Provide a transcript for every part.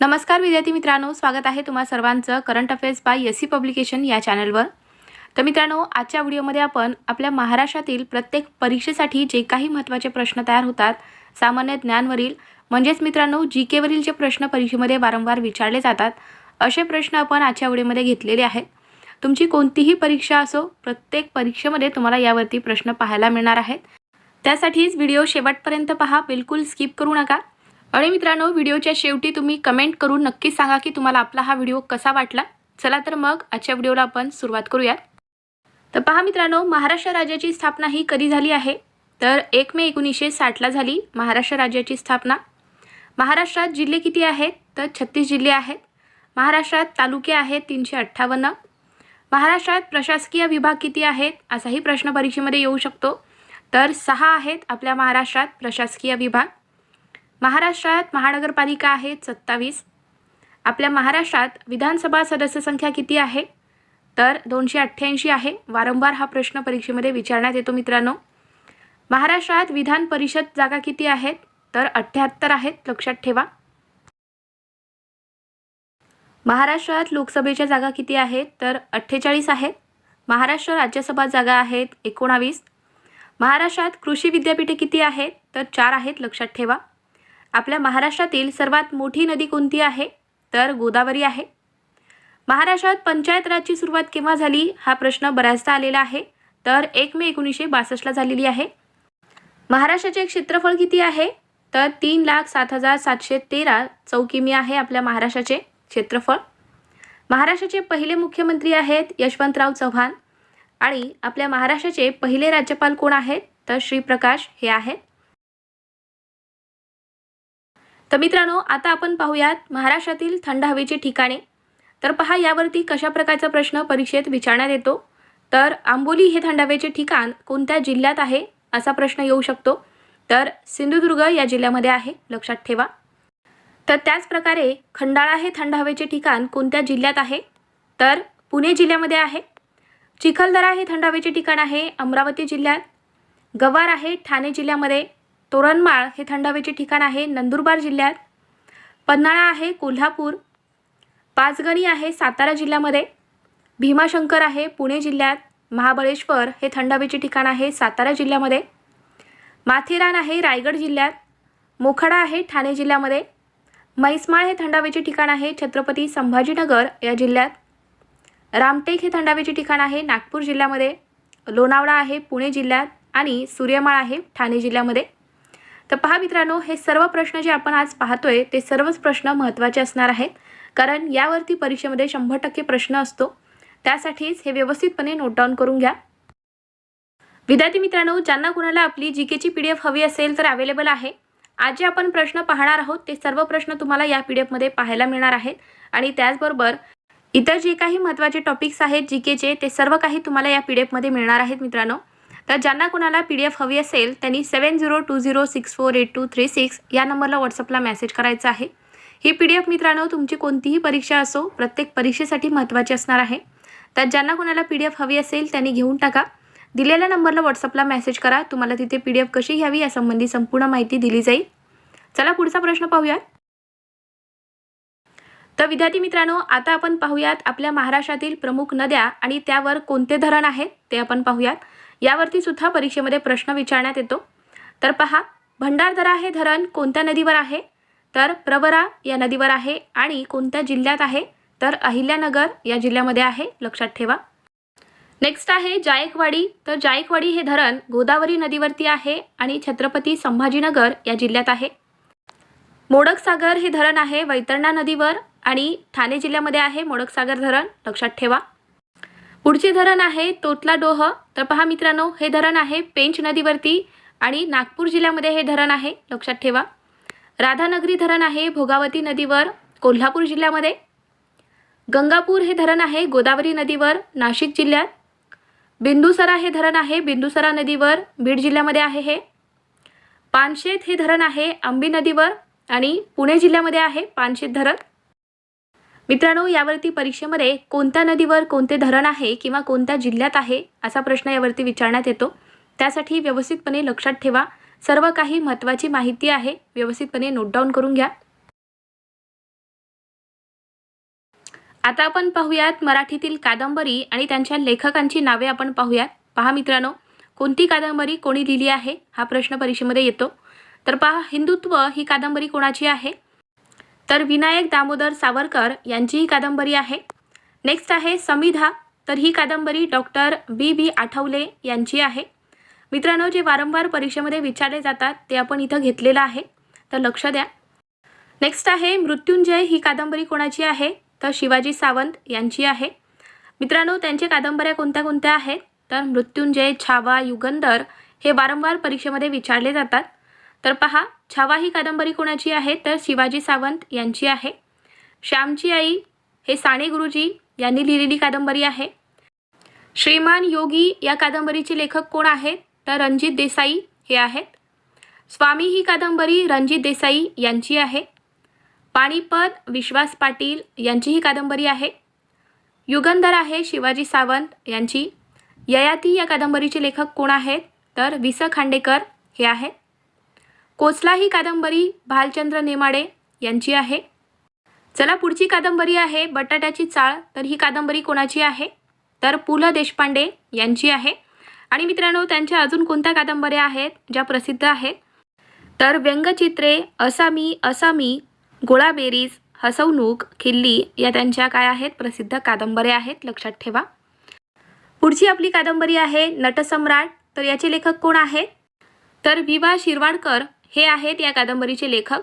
नमस्कार विद्यार्थी मित्रांनो स्वागत आहे तुम्हा सर्वांचं current affairs by S C publication या चॅनलवर. तर मित्रांनो आजच्या व्हिडिओमध्ये आपण आपल्या महाराष्ट्रातील प्रत्येक परीक्षेसाठी जे काही महत्त्वाचे प्रश्न तयार होतात सामान्य ज्ञानवरील म्हणजेच मित्रांनो जी केवरील जे प्रश्न परीक्षेमध्ये वारंवार विचारले जातात असे प्रश्न आपण आजच्या व्हिडिओमध्ये घेतलेले आहेत. तुमची कोणतीही परीक्षा असो प्रत्येक परीक्षेमध्ये तुम्हाला यावरती प्रश्न पाहायला मिळणार आहेत. त्यासाठीच व्हिडिओ शेवटपर्यंत पहा बिलकुल स्किप करू नका. आणि मित्रांनो व्हिडिओच्या शेवटी तुम्ही कमेंट करून नक्की सांगा की तुम्हाला आपला हा व्हिडिओ कसा वाटला. चला तर मग आजच्या व्हिडिओला आपण सुरुवात करूयात. तर पहा मित्रांनो महाराष्ट्र राज्याची स्थापना ही कधी झाली आहे? तर एक मे एकोणीसशे साठला झाली महाराष्ट्र राज्याची स्थापना. महाराष्ट्रात जिल्हे किती आहेत? तर छत्तीस जिल्हे आहेत. महाराष्ट्रात तालुके आहेत तीनशे अठ्ठावन्न. महाराष्ट्रात प्रशासकीय विभाग किती आहेत? असाही प्रश्न परीक्षेमध्ये येऊ शकतो. तर सहा आहेत आपल्या महाराष्ट्रात प्रशासकीय विभाग. महाराष्ट्रात महानगरपालिका आहेत सत्तावीस. आपल्या महाराष्ट्रात विधानसभा सदस्य संख्या किती आहे? तर दोनशे अठ्ठ्याऐंशी आहे. वारंवार हा प्रश्न परीक्षेमध्ये विचारण्यात येतो मित्रांनो. महाराष्ट्रात विधान परिषद जागा किती आहेत? तर अठ्ठ्याहत्तर आहेत. लक्षात ठेवा. महाराष्ट्रात लोकसभेच्या जागा किती आहेत? तर अठ्ठेचाळीस आहेत. महाराष्ट्र राज्यसभा जागा आहेत एकोणावीस. महाराष्ट्रात कृषी विद्यापीठे किती आहेत? तर चार आहेत. लक्षात ठेवा. आपल्या महाराष्ट्रातील सर्वात मोठी नदी कोणती आहे? तर गोदावरी आहे. महाराष्ट्रात पंचायत राजची सुरुवात केव्हा झाली? हा प्रश्न बऱ्याचदा आलेला आहे. तर एक मे एकोणीसशे बासष्टला झालेली आहे. महाराष्ट्राचे क्षेत्रफळ किती आहे? तर तीन लाख सात हजार सातशे तेरा चौकिमी आहे आपल्या महाराष्ट्राचे क्षेत्रफळ. महाराष्ट्राचे पहिले मुख्यमंत्री आहेत यशवंतराव चव्हाण. आणि आपल्या महाराष्ट्राचे पहिले राज्यपाल कोण आहेत? तर श्रीप्रकाश हे आहेत. तर मित्रांनो आता आपण पाहूयात महाराष्ट्रातील थंड हवेची ठिकाणे. तर पहा यावरती कशा प्रकारचा प्रश्न परीक्षेत विचारण्यात येतो? तर आंबोली हे थंड हवेचे ठिकाण कोणत्या जिल्ह्यात आहे असा प्रश्न येऊ शकतो. तर सिंधुदुर्ग या जिल्ह्यामध्ये आहे लक्षात ठेवा. तर त्याचप्रकारे खंडाळा हे थंड हवेचे ठिकाण कोणत्या जिल्ह्यात आहे? तर पुणे जिल्ह्यामध्ये आहे. चिखलदरा हे थंड हवेचे ठिकाण आहे अमरावती जिल्ह्यात. गवार आहे ठाणे जिल्ह्यामध्ये. तोरणमाळ हे थंड हवेचे ठिकाण आहे. नंदुरबार जिल्ह्यात पन्हाळा आहे कोल्हापूर पाचगणी आहे सातारा जिल्ह्यामध्ये भीमाशंकर आहे पुणे जिल्ह्यात महाबळेश्वर हे थंड हवेचे ठिकाण आहे सातारा जिल्ह्यामध्ये माथेरान आहे रायगड जिल्ह्यात मोखाडा आहे ठाणे जिल्ह्यामध्ये म्हैसमाळ हे थंड हवेचे ठिकाण आहे छत्रपती संभाजीनगर या जिल्ह्यात रामटेक हे थंड हवेचे ठिकाण आहे नागपूर जिल्ह्यामध्ये लोणावळा आहे पुणे जिल्ह्यात आणि सूर्यमाळ आहे ठाणे जिल्ह्यामध्ये. तर पहा मित्रांनो हे सर्व प्रश्न जे आपण आज पाहतोय ते सर्वच प्रश्न महत्त्वाचे असणार आहेत. कारण यावरती परीक्षेमध्ये शंभर टक्के प्रश्न असतो. त्यासाठीच हे व्यवस्थितपणे नोट डाऊन करून घ्या. विद्यार्थी मित्रांनो ज्यांना कुणाला आपली जी केची पी डी एफ हवी असेल तर अवेलेबल आहे. आज जे आपण प्रश्न पाहणार आहोत ते सर्व प्रश्न तुम्हाला या पी डी एफमध्ये पाहायला मिळणार आहेत. आणि त्याचबरोबर इतर जे काही महत्त्वाचे टॉपिक्स आहेत जी केचे ते सर्व काही तुम्हाला या पी डी एफमध्ये मिळणार आहेत मित्रांनो. तर ज्यांना कुणाला पी डी एफ हवी असेल त्यांनी seven zero two zero six four eight two three six या नंबरला व्हॉट्सअपला मेसेज करायचा आहे. ही पी डी एफ मित्रांनो तुमची कोणतीही परीक्षा असो प्रत्येक परीक्षेसाठी महत्त्वाची असणार आहे. तर ज्यांना कोणाला पी डी एफ हवी असेल त्यांनी घेऊन टाका. दिलेल्या नंबरला व्हॉट्सअपला मेसेज करा. तुम्हाला तिथे पी डी एफ कशी घ्यावी यासंबंधी संपूर्ण माहिती दिली जाईल. चला पुढचा प्रश्न पाहूयात. तर विद्यार्थी मित्रांनो आता आपण पाहूयात आपल्या महाराष्ट्रातील प्रमुख नद्या आणि त्यावर कोणते धरण आहेत ते आपण पाहूयात. यावरती सुद्धा परीक्षेमध्ये प्रश्न विचारण्यात येतो. तर पहा भंडारदरा हे धरण कोणत्या नदीवर आहे? तर प्रवरा या नदीवर आहे आणि कोणत्या जिल्ह्यात आहे? तर अहिल्यानगर या जिल्ह्यामध्ये आहे लक्षात ठेवा. नेक्स्ट आहे जायकवाडी. तर जायकवाडी हे धरण गोदावरी नदीवरती आहे आणि छत्रपती संभाजीनगर या जिल्ह्यात आहे. मोडकसागर हे धरण आहे वैतरणा नदीवर आणि ठाणे जिल्ह्यामध्ये आहे मोडकसागर धरण लक्षात ठेवा. पुढचे धरण आहे तोतला डोह तर पहा मित्रांनो हे धरण आहे पेंच नदीवरती आणि नागपूर जिल्ह्यामध्ये हे धरण आहे. लक्षात ठेवा. राधानगरी धरण आहे भोगावती नदीवर कोल्हापूर जिल्ह्यामध्ये. गंगापूर हे धरण आहे गोदावरी नदीवर नाशिक जिल्ह्यात. बिंदुसरा हे धरण आहे बिंदुसरा नदीवर बीड जिल्ह्यामध्ये आहे हे. पानशेत हे धरण आहे आंबी नदीवर आणि पुणे जिल्ह्यामध्ये आहे पानशेत धरण. मित्रांनो यावरती परीक्षेमध्ये कोणत्या नदीवर कोणते धरण आहे किंवा कोणत्या जिल्ह्यात आहे असा प्रश्न यावरती विचारण्यात येतो. त्यासाठी व्यवस्थितपणे लक्षात ठेवा. सर्व काही महत्त्वाची माहिती आहे. व्यवस्थितपणे नोट डाऊन करून घ्या. आता आपण पाहूयात मराठीतील कादंबरी आणि त्यांच्या लेखकांची नावे आपण पाहूयात. पहा मित्रांनो कोणती कादंबरी कोणी लिहिली आहे? हा प्रश्न परीक्षेमध्ये येतो. तर पहा हिंदुत्व ही कादंबरी कोणाची आहे? तर विनायक दामोदर सावरकर यांची ही कादंबरी आहे. नेक्स्ट आहे समिधा तर ही कादंबरी डॉक्टर बी बी आठवले यांची आहे. मित्रांनो जे वारंवार परीक्षेमध्ये विचारले जातात ते आपण इथं घेतलेलं आहे. तर लक्ष द्या. नेक्स्ट आहे मृत्युंजय ही कादंबरी कोणाची आहे? तर शिवाजी सावंत यांची आहे. मित्रांनो त्यांच्या कादंबऱ्या कोणत्या कोणत्या आहेत? तर मृत्युंजय छावा युगंधर हे वारंवार परीक्षेमध्ये विचारले जातात. तर पहा छावा ही कादंबरी कोणाची आहे? तर शिवाजी सावंत यांची आहे. श्यामची आई हे साने गुरुजी यांनी लिहिलेली कादंबरी आहे. श्रीमान योगी या कादंबरीचे लेखक कोण आहेत? तर रणजित देसाई हे आहेत. स्वामी ही कादंबरी रणजित देसाई यांची आहे. पाणीपत विश्वास पाटील यांची ही कादंबरी आहे. युगंधर आहे शिवाजी सावंत यांची. ययाती या कादंबरीचे लेखक कोण आहेत? तर वि स खांडेकर हे आहेत. कोचला ही कादंबरी भालचंद्र नेमाडे यांची आहे. चला पुढची कादंबरी आहे बटाट्याची चाळ तर ही कादंबरी कोणाची आहे? तर पु ल देशपांडे यांची आहे. आणि मित्रांनो त्यांच्या अजून कोणत्या कादंबऱ्या आहेत ज्या प्रसिद्ध आहेत? तर व्यंगचित्रे असामी असामी गोळाबेरीज हसवणूक खिल्ली या त्यांच्या काय आहेत प्रसिद्ध कादंबऱ्या आहेत लक्षात ठेवा. पुढची आपली कादंबरी आहे नटसम्राट तर याचे लेखक कोण आहेत? तर विवा शिरवाडकर हे आहेत या कादंबरीचे लेखक.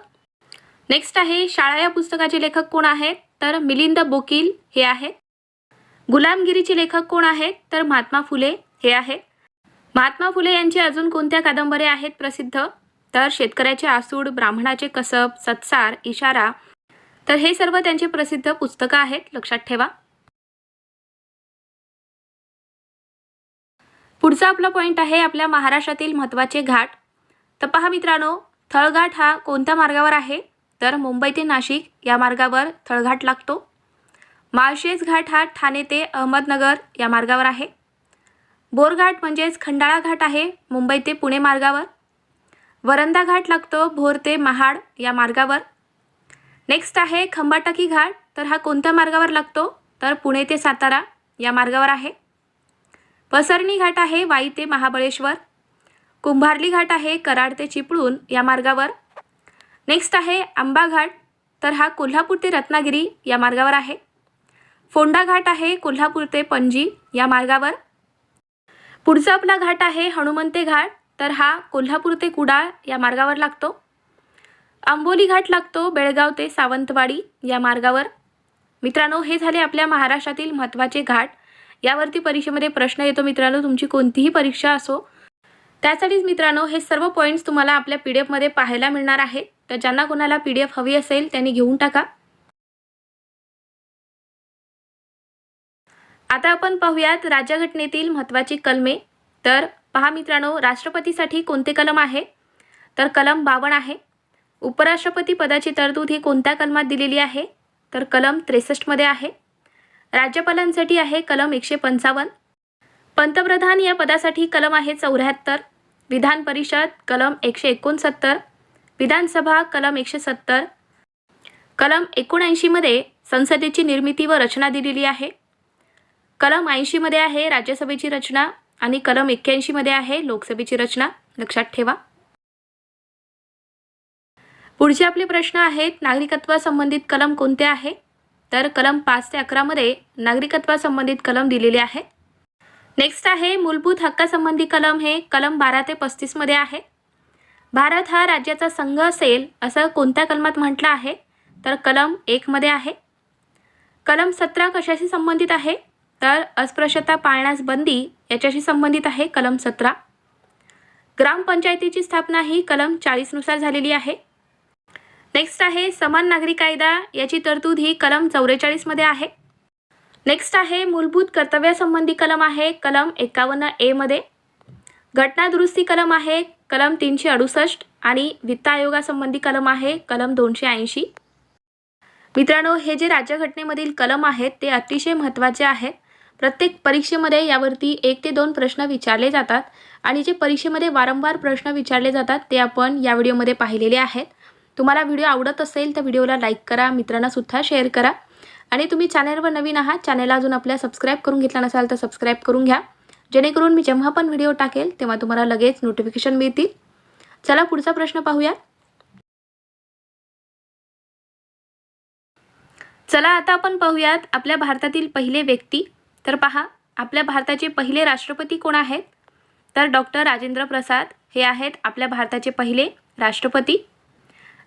नेक्स्ट आहे शाळा या पुस्तकाचे लेखक कोण आहेत? तर मिलिंद बोकील हे आहेत. गुलामगिरीचे लेखक कोण आहेत? तर महात्मा फुले हे आहेत. महात्मा फुले यांची अजून कोणत्या कादंबऱ्या आहेत प्रसिद्ध? तर शेतकऱ्याचे आसूड ब्राह्मणाचे कसब सत्सार इशारा. तर हे सर्व त्यांचे प्रसिद्ध पुस्तकं आहेत. लक्षात ठेवा. पुढचा आपला पॉईंट आहे आपल्या महाराष्ट्रातील महत्त्वाचे घाट. तर पहा मित्रांनो थळघाट हा कोणत्या मार्गावर आहे? तर मुंबई ते नाशिक या मार्गावर थळघाट लागतो. माळशेज घाट हा ठाणे ते अहमदनगर या मार्गावर आहे. बोरघाट म्हणजेच खंडाळा घाट आहे मुंबई ते पुणे मार्गावर. वरंदा घाट लागतो भोर ते महाड या मार्गावर. नेक्स्ट आहे खंबाटकी घाट. तर हा कोणत्या मार्गावर लागतो? तर पुणे ते सातारा या मार्गावर आहे. पसरणी घाट आहे वाई ते महाबळेश्वर. कुंभारली घाट आहे कराड ते चिपळूण या मार्गावर. नेक्स्ट आहे आंबा घाट तर हा कोल्हापूर ते रत्नागिरी या मार्गावर आहे. फोंडा घाट आहे कोल्हापूर ते पणजी या मार्गावर. पुढचा आपला घाट आहे हनुमंते घाट तर हा कोल्हापूर ते कुडाळ या मार्गावर लागतो. आंबोली घाट लागतो बेळगाव ते सावंतवाडी या मार्गावर. मित्रांनो हे झाले आपल्या महाराष्ट्रातील महत्त्वाचे घाट. यावरती परीक्षेमध्ये प्रश्न येतो मित्रांनो तुमची कोणतीही परीक्षा असो त्यासाठीच मित्रांनो हे सर्व पॉईंट्स तुम्हाला आपल्या पी डी एफमध्ये पाहायला मिळणार आहे तर ज्यांना कोणाला पी डी एफ हवी असेल त्यांनी घेऊन टाका. आता आपण पाहूयात राज्यघटनेतील महत्त्वाची कलमे. तर पहा मित्रांनो राष्ट्रपतीसाठी कोणते कलम आहे? तर कलम बावन्न आहे. उपराष्ट्रपती पदाची तरतूद ही कोणत्या कलमात दिलेली आहे? तर कलम त्रेसष्टमध्ये आहे. राज्यपालांसाठी आहे कलम एकशे पंचावन्न. पंतप्रधान या पदासाठी कलम आहे चौऱ्याहत्तर. विधान परिषद कलम एकशे एकोणसत्तर. विधानसभा कलम एकशे सत्तर. कलम एकोणऐंशीमध्ये संसदेची निर्मिती व रचना दिलेली आहे. कलम ऐंशीमध्ये आहे राज्यसभेची रचना आणि कलम एक्क्याऐंशीमध्ये आहे लोकसभेची रचना. लक्षात ठेवा. पुढचे आपले प्रश्न आहेत नागरिकत्वासंबंधित कलम कोणते आहे? तर कलम पाच ते अकरामध्ये नागरिकत्वासंबंधित कलम दिलेले आहे. नेक्स्ट आहे मूलभूत हक्कासंबंधी कलम हे कलम बारा ते पस्तीसमध्ये आहे. भारत हा राज्याचा संघ असेल असं कोणत्या कलमात म्हटलं आहे? तर कलम एकमध्ये आहे. कलम सतरा कशाशी संबंधित आहे? तर अस्पृश्यता पाळण्यास बंदी याच्याशी संबंधित आहे कलम सतरा. ग्रामपंचायतीची स्थापना ही कलम चाळीसनुसार झालेली आहे. नेक्स्ट आहे समान नागरी कायदा याची तरतूद ही कलम चौवेचाळीसमध्ये आहे. नेक्स्ट आहे मूलभूत कर्तव्यासंबंधी कलम आहे कलम एकावन्न एमध्ये घटना दुरुस्ती कलम आहे कलम तीनशे अडुसष्ट आणि वित्त आयोगासंबंधी कलम आहे कलम दोनशे ऐंशी. मित्रांनो हे जे राज्यघटनेमधील कलम आहेत ते अतिशय महत्त्वाचे आहेत प्रत्येक परीक्षेमध्ये यावरती एक ते दोन प्रश्न विचारले जातात आणि जे परीक्षेमध्ये वारंवार प्रश्न विचारले जातात ते आपण या व्हिडिओमध्ये पाहिलेले आहेत. तुम्हाला व्हिडिओ आवडत असेल तर व्हिडिओला लाईक करा मित्रांनासुद्धा शेअर करा. आणि तुम्ही चॅनलवर नवीन आहात चॅनलला अजून आपल्या सबस्क्राईब करून घेतला नसाल तर सबस्क्राईब करून घ्या. जेणेकरून मी जेव्हा पण व्हिडिओ टाकेल तेव्हा तुम्हाला लगेच नोटिफिकेशन मिळतील. चला पुढचा प्रश्न पाहूया चला आता आपण पाहूयात आपल्या भारतातील पहिले व्यक्ती. तर पहा आपल्या भारताचे पहिले राष्ट्रपती कोण आहेत? तर डॉक्टर राजेंद्र प्रसाद हे आहेत आपल्या भारताचे पहिले राष्ट्रपती.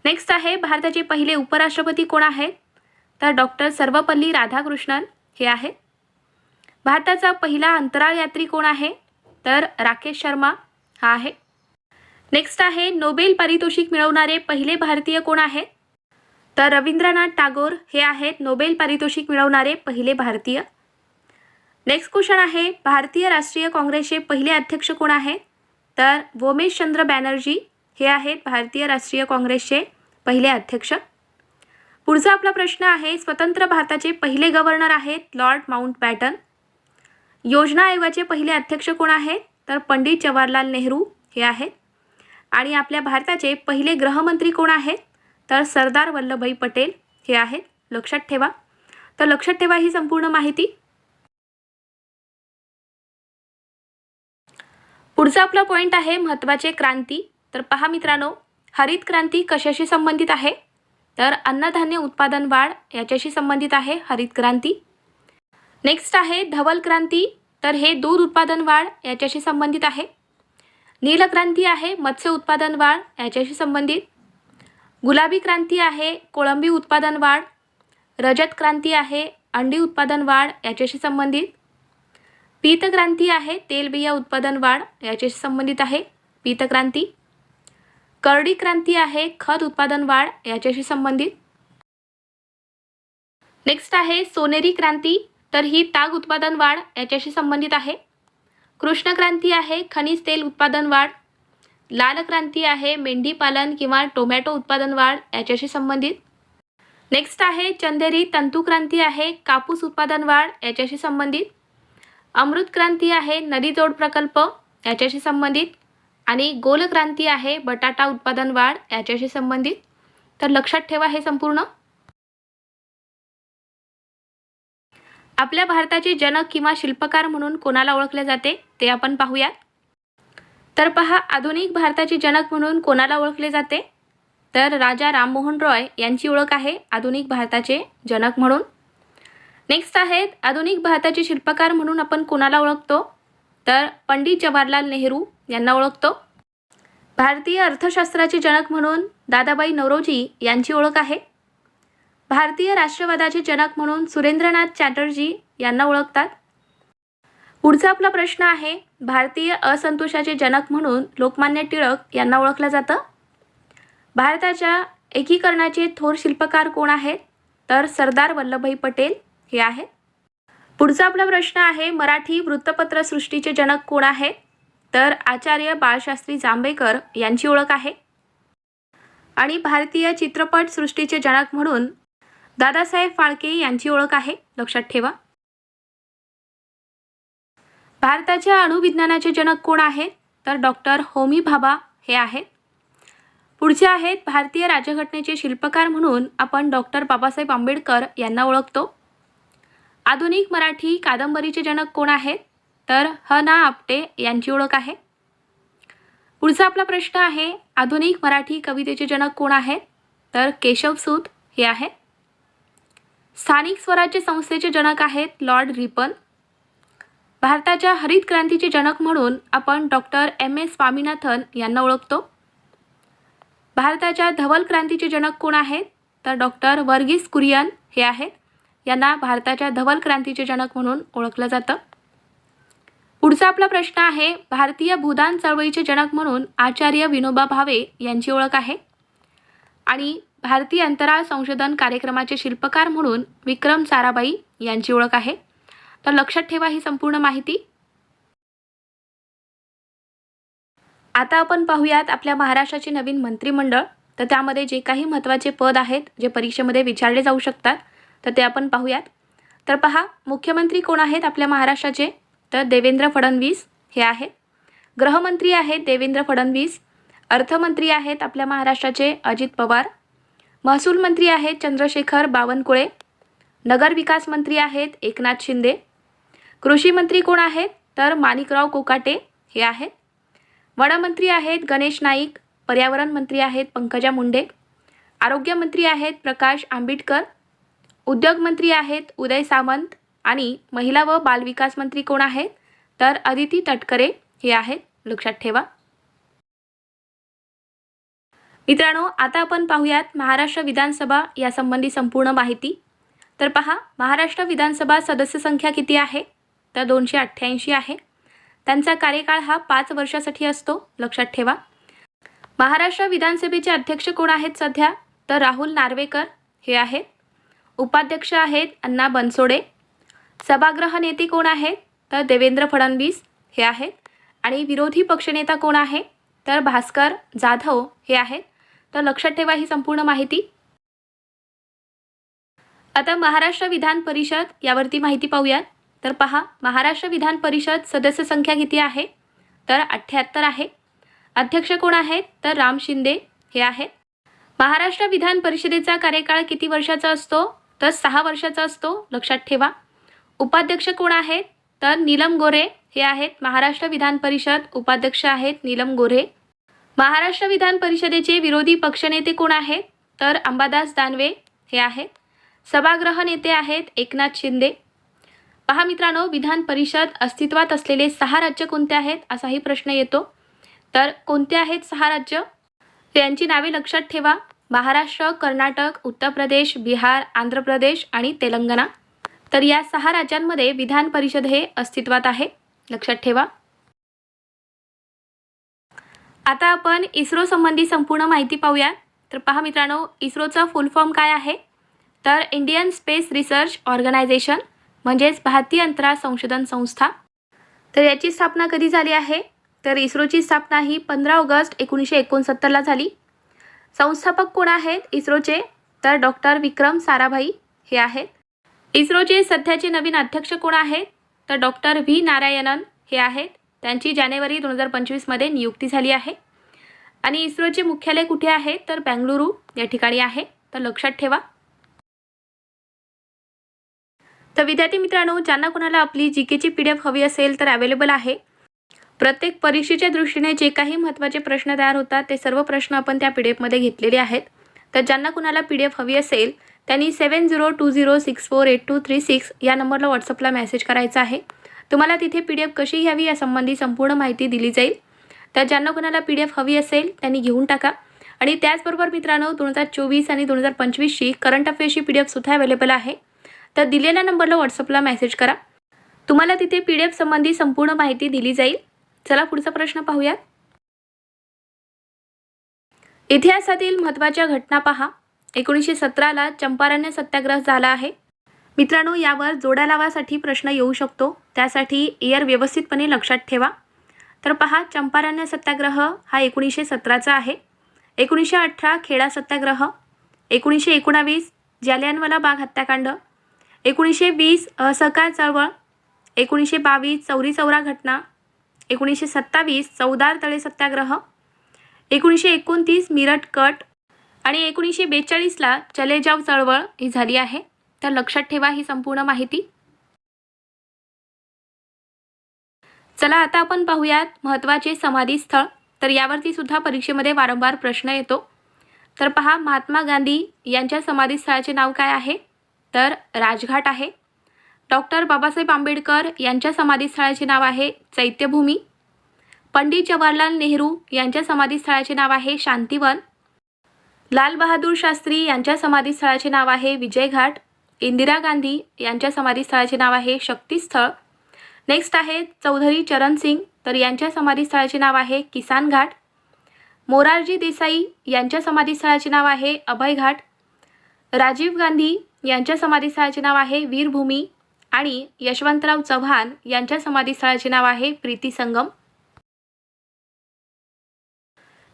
नेक्स्ट आहे भारताचे पहिले उपराष्ट्रपती कोण आहेत? तर डॉक्टर सर्वपल्ली राधाकृष्णन हे आहेत. भारताचा पहिला अंतराळ यात्री कोण आहे? तर राकेश शर्मा हा आहे. नेक्स्ट आहे नोबेल पारितोषिक मिळवणारे पहिले भारतीय कोण आहेत तर रवींद्रनाथ टागोर हे आहेत नोबेल पारितोषिक मिळवणारे पहिले भारतीय. नेक्स्ट क्वेश्चन आहे भारतीय राष्ट्रीय काँग्रेसचे पहिले अध्यक्ष कोण आहेत? तर वोमेशचंद्र बॅनर्जी हे आहेत भारतीय राष्ट्रीय काँग्रेसचे पहिले अध्यक्ष. पुढचा आपला प्रश्न आहे स्वतंत्र भारताचे पहिले गव्हर्नर आहेत लॉर्ड माउंट बॅटन योजना आयोगाचे पहिले अध्यक्ष कोण आहेत? तर पंडित जवाहरलाल नेहरू हे आहेत. आणि आपल्या भारताचे पहिले गृहमंत्री कोण आहेत? तर सरदार वल्लभभाई पटेल हे आहेत. लक्षात ठेवा. तर लक्षात ठेवा ही संपूर्ण माहिती. पुढचा आपला पॉईंट आहे महत्त्वाचे क्रांती. तर पहा मित्रांनो हरित क्रांती कशाशी संबंधित आहे? तर अन्नधान्य उत्पादन वाढ याच्याशी संबंधित आहे हरित क्रांती. नेक्स्ट आहे धवल क्रांती तर हे दूध उत्पादन वाढ याच्याशी संबंधित आहे. नीलक्रांती आहे मत्स्य उत्पादन वाढ याच्याशी संबंधित. गुलाबी क्रांती आहे कोळंबी उत्पादन वाढ. रजत क्रांती आहे अंडी उत्पादन वाढ याच्याशी संबंधित. पीतक्रांती आहे तेलबिया उत्पादन वाढ याच्याशी संबंधित आहे पीतक्रांती करडी क्रांती आहे खत उत्पादन वाढ याच्याशी संबंधित. नेक्स्ट आहे सोनेरी क्रांती तर ही ताग उत्पादन वाढ याच्याशी संबंधित आहे. कृष्ण क्रांती आहे खनिज तेल उत्पादन वाढ. लाल क्रांती आहे मेंढी पालन किंवा टोमॅटो उत्पादन वाढ याच्याशी संबंधित. नेक्स्ट आहे चंदेरी तंतू क्रांती आहे कापूस उत्पादन वाढ याच्याशी संबंधित. अमृत क्रांती आहे नदी जोड प्रकल्प याच्याशी संबंधित. आणि गोलक्रांती आहे बटाटा उत्पादन वाढ याच्याशी संबंधित. तर लक्षात ठेवा हे संपूर्ण. आपल्या भारताचे जनक किंवा शिल्पकार म्हणून कोणाला ओळखले जाते ते आपण पाहूयात. तर पहा आधुनिक भारताचे जनक म्हणून कोणाला ओळखले जाते? तर राजा राममोहन रॉय यांची ओळख आहे आधुनिक भारताचे जनक म्हणून. नेक्स्ट आहेत आधुनिक भारताचे शिल्पकार म्हणून आपण कोणाला ओळखतो? तर पंडित जवाहरलाल नेहरू यांना ओळखतो. भारतीय अर्थशास्त्राचे जनक म्हणून दादाबाई नवरोजी यांची ओळख आहे. भारतीय राष्ट्रवादाचे जनक म्हणून सुरेंद्रनाथ चॅटर्जी यांना ओळखतात. पुढचा आपला प्रश्न आहे भारतीय असंतोषाचे जनक म्हणून लोकमान्य टिळक यांना ओळखलं जातं? भारताच्या एकीकरणाचे थोर शिल्पकार कोण आहेत? तर सरदार वल्लभभाई पटेल हे आहेत. पुढचा आपला प्रश्न आहे मराठी वृत्तपत्र सृष्टीचे जनक कोण आहेत? तर आचार्य बाळशास्त्री जांभेकर यांची ओळख आहे. आणि भारतीय चित्रपट सृष्टीचे जनक म्हणून दादासाहेब फाळके यांची ओळख आहे. लक्षात ठेवा. भारताच्या अणुविज्ञानाचे जनक कोण आहेत तर डॉक्टर होमी भाभा हे आहेत. पुढचे आहेत भारतीय राज्यघटनेचे शिल्पकार म्हणून आपण डॉक्टर बाबासाहेब आंबेडकर यांना ओळखतो. आधुनिक मराठी कादंबरीचे जनक कोण आहेत? तर ह ना आपटे यांची ओळख आहे. पुढचा आपला प्रश्न आहे आधुनिक मराठी कवितेचे जनक कोण आहेत? तर केशव सूत हे आहेत. स्थानिक स्वराज्य संस्थेचे जनक आहेत लॉर्ड रिपन. भारताच्या हरित क्रांतीचे जनक म्हणून आपण डॉक्टर एम एस स्वामीनाथन यांना ओळखतो. भारताच्या धवल क्रांतीचे जनक कोण आहेत? तर डॉक्टर वर्गीस कुरियन हे आहेत. यांना भारताच्या धवल क्रांतीचे जनक म्हणून ओळखलं जातं. पुढचा आपला प्रश्न आहे भारतीय भूदान चळवळीचे जनक म्हणून आचार्य विनोबा भावे यांची ओळख आहे. आणि भारतीय अंतराळ संशोधन कार्यक्रमाचे शिल्पकार म्हणून विक्रम साराबाई यांची ओळख आहे. तर लक्षात ठेवा ही संपूर्ण माहिती. आता आपण पाहूयात आपल्या महाराष्ट्राचे नवीन मंत्रिमंडळ. तर त्यामध्ये जे काही महत्त्वाचे पद आहेत जे परीक्षेमध्ये विचारले जाऊ शकतात तर ते आपण पाहूयात. तर पहा मुख्यमंत्री कोण आहेत आपल्या महाराष्ट्राचे? तर देवेंद्र फडणवीस हे आहेत. गृहमंत्री आहेत देवेंद्र फडणवीस अर्थमंत्री आहेत आपल्या महाराष्ट्राचे अजित पवार महसूल मंत्री आहेत चंद्रशेखर बावनकुळे नगरविकास मंत्री आहेत एकनाथ शिंदे कृषी मंत्री कोण आहेत तर माणिकराव कोकाटे हे आहेत. वनमंत्री आहेत गणेश नाईक पर्यावरण मंत्री आहेत पंकजा मुंडे आरोग्यमंत्री आहेत प्रकाश आंबेडकर उद्योगमंत्री आहेत उदय सामंत आणि महिला व बालविकास मंत्री कोण आहेत? तर अदिती तटकरे हे आहेत. लक्षात ठेवा. मित्रांनो आता आपण पाहूयात महाराष्ट्र विधानसभा यासंबंधी संपूर्ण माहिती. तर पहा महाराष्ट्र विधानसभा सदस्य संख्या किती आहे? तर दोनशे अठ्ठ्याऐंशी आहे. त्यांचा कार्यकाळ हा पाच वर्षासाठी असतो. लक्षात ठेवा. महाराष्ट्र विधानसभेचे अध्यक्ष कोण आहेत सध्या? तर राहुल नार्वेकर हे आहेत. उपाध्यक्ष आहेत अण्णा बनसोडे. सभागृह नेते कोण आहेत? तर देवेंद्र फडणवीस हे आहेत. आणि विरोधी पक्षनेता कोण आहे? तर भास्कर जाधव हे आहेत. तर लक्षात ठेवा ही संपूर्ण माहिती. आता महाराष्ट्र विधान परिषद यावरती माहिती पाहूयात. तर पहा महाराष्ट्र विधान परिषद सदस्य संख्या किती आहे? तर अठ्ठ्याहत्तर आहे. अध्यक्ष कोण आहेत? तर राम शिंदे हे आहेत. महाराष्ट्र विधान परिषदेचा कार्यकाळ किती वर्षाचा असतो? तर सहा वर्षाचा असतो. लक्षात ठेवा. उपाध्यक्ष कोण आहेत? तर नीलम गोरे हे आहेत. महाराष्ट्र विधान परिषद उपाध्यक्ष आहेत नीलम गोरे महाराष्ट्र विधान परिषदेचे विरोधी पक्षनेते कोण आहेत? तर अंबादास दानवे हे आहेत. सभागृह नेते आहेत एकनाथ शिंदे. पहा मित्रांनो विधान परिषद अस्तित्वात असलेले सहा राज्य कोणते आहेत असाही प्रश्न येतो. तर कोणते आहेत सहा राज्य? त्यांची नावे लक्षात ठेवा. महाराष्ट्र कर्नाटक उत्तर प्रदेश बिहार आंध्र प्रदेश आणि तेलंगणा. तर या सहा राज्यांमध्ये विधान परिषद हे अस्तित्वात आहे. लक्षात ठेवा. आता आपण इस्रो संबंधी संपूर्ण माहिती पाहूया. तर पहा मित्रांनो इस्रोचा फुल फॉर्म काय आहे? तर इंडियन स्पेस रिसर्च ऑर्गनायझेशन म्हणजेच भारतीय अंतराळ संशोधन संस्था. तर याची स्थापना कधी झाली आहे? तर इस्रोची स्थापना ही पंधरा ऑगस्ट एकोणीसशे एकोणसत्तरला झाली. संस्थापक कोण आहेत? इस्रोचे तर डॉक्टर विक्रम साराभाई हे आहेत. इस्रोचे सध्याचे नवीन अध्यक्ष कोण आहेत? तर डॉक्टर व्ही. नारायणन हे आहेत. त्यांची जानेवारी दोन हजार पंचवीसमध्ये नियुक्ती झाली आहे. आणि इस्रोचे मुख्यालय कुठे आहे? तर बेंगळुरू या ठिकाणी आहे. तर लक्षात ठेवा. तर विद्यार्थी मित्रांनो ज्यांना कोणाला आपली जी केची पी डी एफ हवी असेल तर अवेलेबल आहे. प्रत्येक परीक्षेच्या दृष्टीने जे काही महत्त्वाचे प्रश्न तयार होतात ते सर्व प्रश्न आपण त्या पी डी एफमध्ये घेतलेले आहेत. तर ज्यांना कुणाला पी डी एफ हवी असेल त्यांनी seven zero two zero six four eight two three six या नंबरला व्हॉट्सअपला मेसेज करायचा आहे. तुम्हाला तिथे पी डी एफ कशी घ्यावी यासंबंधी संपूर्ण माहिती दिली जाईल. तर ज्यांना कोणाला पी डी एफ हवी असेल त्यांनी घेऊन टाका. आणि त्याचबरोबर मित्रांनो दोन हजार चोवीस आणि दोन हजार पंचवीसची करंट अफेअर्सची पी डी एफसुद्धा अवेलेबल आहे. तर दिलेल्या नंबरला व्हॉट्सअपला मेसेज करा. तुम्हाला तिथे पी डी एफ संबंधी संपूर्ण माहिती दिली जाईल. चला पुढचा प्रश्न पाहूयात. इतिहासातील महत्त्वाच्या घटना पहा. एकोणीसशे सतराला चंपारण्य सत्याग्रह झाला आहे. मित्रांनो यावर जोड्या लावासाठी प्रश्न येऊ शकतो. त्यासाठी इयर व्यवस्थितपणे लक्षात ठेवा. तर पहा चंपारण्य सत्याग्रह हा एकोणीसशे सतराचा आहे. एकोणीसशे अठरा खेडा सत्याग्रह. एकोणीसशे एकोणावीस जालियनवाला बाग हत्याकांड. एकोणीसशे वीस असहकार चळवळ. एकोणीसशे बावीस चौरी चौरा घटना. एकोणीसशे सत्तावीस चौदार तळे सत्याग्रह. एकोणीसशे एकोणतीस मिरट कट. आणि एकोणीसशे बेचाळीसला चले जाव चळवळ ही झाली आहे. तर लक्षात ठेवा ही संपूर्ण माहिती. चला आता आपण पाहूयात महत्त्वाचे समाधी स्थळ तर यावरती सुद्धा परीक्षेमध्ये वारंवार प्रश्न येतो. तर पहा महात्मा गांधी यांच्या समाधीस्थळाचे नाव काय आहे? तर राजघाट आहे. डॉक्टर बाबासाहेब आंबेडकर यांच्या समाधीस्थळाचे नाव आहे चैत्यभूमी. पंडित जवाहरलाल नेहरू यांच्या समाधीस्थळाचे नाव आहे शांतिवन. लाल बहादूर शास्त्री यांच्या समाधीस्थळाचे नाव आहे विजयघाट. इंदिरा गांधी यांच्या समाधीस्थळाचे नाव आहे शक्तीस्थळ. नेक्स्ट आहे चौधरी चरण सिंग तर यांच्या समाधीस्थळाचे नाव आहे किसान घाट मोरारजी देसाई यांच्या समाधीस्थळाचे नाव आहे अभय घाट राजीव गांधी यांच्या समाधीस्थळाचे नाव आहे वीरभूमी. आणि यशवंतराव चव्हाण यांच्या समाधीस्थळाचे नाव आहे प्रीती संगम.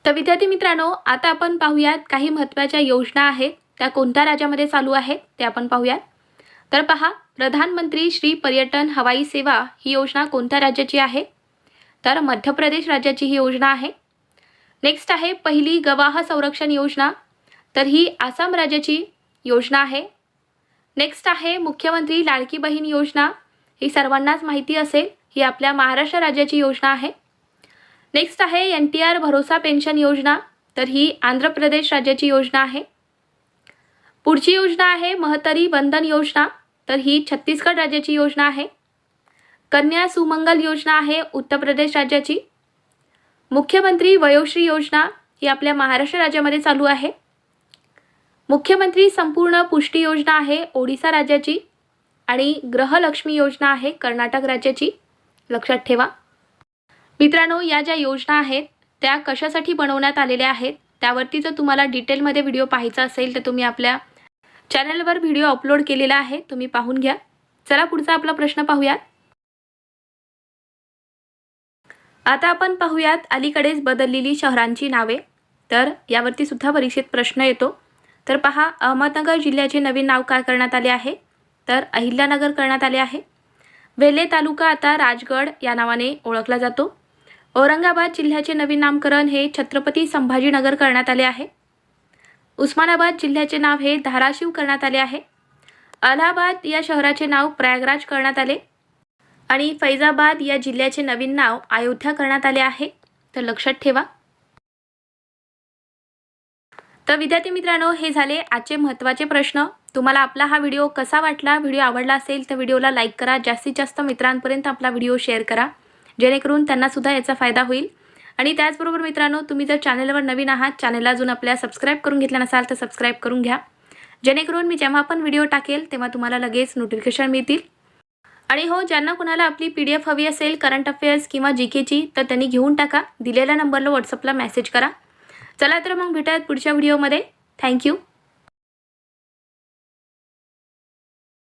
तर विद्यार्थी मित्रांनो आता आपण पाहूयात काही महत्त्वाच्या योजना आहेत. त्या कोणत्या राज्यामध्ये चालू आहेत ते आपण पाहूयात. तर पहा प्रधानमंत्री श्री पर्यटन हवाई सेवा ही योजना कोणत्या राज्याची आहे? तर मध्य प्रदेश राज्याची ही योजना आहे. नेक्स्ट आहे पहिली गवाह संरक्षण योजना. तर ही आसाम राज्याची योजना आहे. नेक्स्ट आहे मुख्यमंत्री लाडकी बहीण योजना. ही सर्वांनाच माहिती असेल. ही आपल्या महाराष्ट्र राज्याची योजना आहे. नेक्स्ट आहे N T R Bharosa pension योजना. तर ही आंध्र प्रदेश राज्याची योजना आहे. पुढची योजना आहे महतरी बंधन योजना. तर ही छत्तीसगड राज्याची योजना आहे. कन्या सुमंगल योजना आहे उत्तर प्रदेश राज्याची. मुख्यमंत्री वयोश्री योजना ही आपल्या महाराष्ट्र राज्यामध्ये चालू आहे. मुख्यमंत्री संपूर्ण पुष्टी योजना आहे ओडिसा राज्याची. आणि ग्रहलक्ष्मी योजना आहे कर्नाटक राज्याची. लक्षात ठेवा. मित्रांनो या ज्या योजना आहेत त्या कशासाठी बनवण्यात आलेल्या आहेत त्यावरती जर तुम्हाला डिटेलमध्ये व्हिडिओ पाहायचा असेल तर तुम्ही आपल्या चॅनलवर व्हिडिओ अपलोड केलेला आहे तुम्ही पाहून घ्या. चला पुढचा आपला प्रश्न पाहूयात. आता आपण पाहूयात अलीकडेच बदललेली शहरांची नावे. तर यावरती सुद्धा परीक्षेत प्रश्न येतो. तर पहा अहमदनगर जिल्ह्याचे नवीन नाव काय करण्यात आले आहे? तर अहिल्यानगर करण्यात आले आहे. वेल्हे तालुका आता राजगड या नावाने ओळखला जातो. औरंगाबाद जिल्ह्याचे नवीन नामकरण हे छत्रपती संभाजीनगर करण्यात आले आहे. उस्मानाबाद जिल्ह्याचे नाव हे धाराशिव करण्यात आले आहे. अलाहाबाद या शहराचे नाव प्रयागराज करण्यात आले आणि फैजाबाद या जिल्ह्याचे नवीन नाव अयोध्या करण्यात आले आहे. तर लक्षात ठेवा. तर विद्यार्थी मित्रांनो हे झाले आजचे महत्त्वाचे प्रश्न. तुम्हाला आपला हा व्हिडिओ कसा वाटला व्हिडिओ आवडला असेल तर व्हिडिओला लाईक करा. जास्तीत जास्त मित्रांपर्यंत आपला व्हिडिओ शेअर करा. जेणेकरून त्यांनासुद्धा याचा फायदा होईल. आणि त्याचबरोबर मित्रांनो तुम्ही जर चॅनलवर नवीन आहात चॅनलला अजून आपल्या सबस्क्राईब करून घेतला नसाल तर सबस्क्राईब करून घ्या. जेणेकरून मी जेव्हा पण व्हिडिओ टाकेल तेव्हा तुम्हाला लगेच नोटिफिकेशन मिळतील. आणि हो ज्यांना कुणाला आपली पी डी एफ हवी असेल करंट अफेअर्स किंवा जी केची तर त्यांनी घेऊन टाका. दिलेल्या नंबरला व्हॉट्सअपला मेसेज करा. चला तर मग भेटूयात पुढच्या व्हिडिओमध्ये थँक्यू